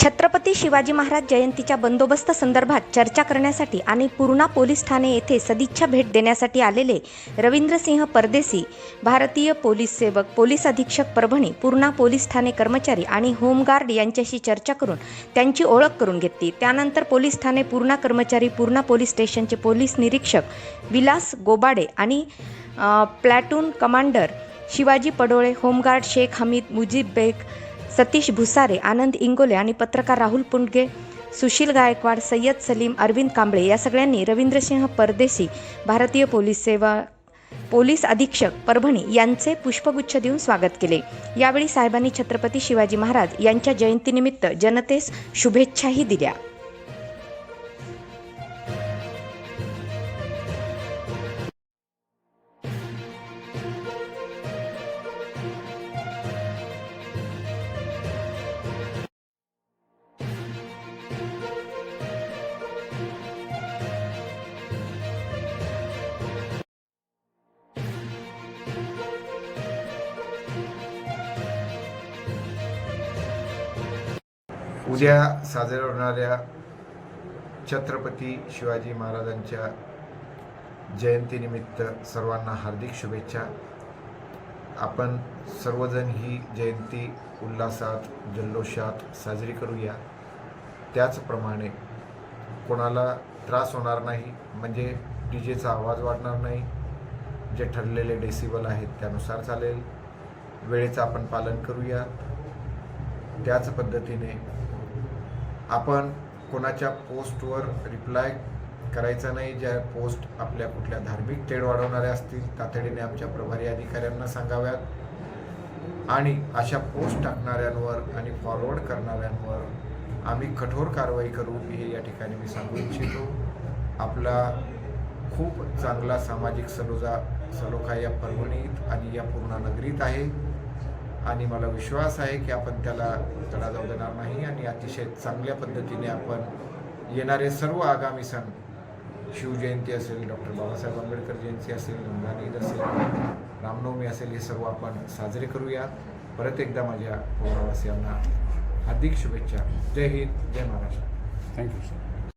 छत्रपती शिवाजी महाराज जयंतीच्या बंदोबस्त संदर्भात चर्चा करण्यासाठी आणि पूर्णा पोलीस ठाणे येथे सदिच्छा भेट देण्यासाठी आलेले रवींद्रसिंह परदेसी भारतीय पोलीस सेवक पोलीस अधीक्षक परभणी पूर्णा पोलीस ठाणे कर्मचारी आणि होमगार्ड यांच्याशी चर्चा करून त्यांची ओळख करून घेतली. त्यानंतर पोलीस ठाणे पूर्णा कर्मचारी पूर्णा पोलीस स्टेशनचे पोलीस निरीक्षक विलास गोबाडे आणि platoon commander Shivaji Padole home guard Shaikh Hamid Mujib Beg Satish Bhusare Anand Ingole आणि पत्रकार राहुल पुंडगे सुशील गायकवाड सय्यद सलीम अरविंद कांबळे या सगळ्यांनी रवींद्रसिंह परदेसी भारतीय पोलीस सेवा पोलीस अधीक्षक परभणी यांचे पुष्पगुच्छ देऊन स्वागत केले. यावेळी साहेबांनी छत्रपती शिवाजी महाराज यांच्या जयंतीनिमित्त जनतेस शुभेच्छाही दिल्या. उद्या साजऱ्या होणाऱ्या छत्रपती शिवाजी महाराजांच्या जयंतीनिमित्त सर्वांना हार्दिक शुभेच्छा. आपण सर्वजण ही जयंती उल्हासात जल्लोषात साजरी करूया. त्याचप्रमाणे कोणाला त्रास होणार नाही म्हणजे डी जेचा आवाज वाढणार नाही जे ठरलेले डेसिबल आहेत त्यानुसार चालेल. वेळेचं आपण पालन करूया. त्याच पद्धतीने आपण कोणाच्या पोस्टवर रिप्लाय करायचा नाही ज्या पोस्ट आपल्या कुठल्या धार्मिक तेढ वाढवणाऱ्या असतील तातडीने आमच्या प्रभारी अधिकाऱ्यांना सांगाव्यात. आणि अशा पोस्ट टाकणाऱ्यांवर आणि फॉरवर्ड करणाऱ्यांवर आम्ही कठोर कारवाई करू हे या ठिकाणी मी सांगू इच्छितो. आपला खूप चांगला सामाजिक सलोजा सलोखा या परभणीत आणि या पूर्ण नगरीत आहे. आणि मला विश्वास आहे की आपण त्याला तडा जाऊ देणार नाही आणि अतिशय चांगल्या पद्धतीने आपण येणारे सर्व आगामी सण शिवजयंती असेल डॉक्टर बाबासाहेब आंबेडकर जयंती असेल रमजान ईद असेल रामनवमी असेल हे सर्व आपण साजरे करूया. परत एकदा माझ्या पौरावासियांना हार्दिक शुभेच्छा. जय हिंद जय महाराष्ट्र. Thank you sir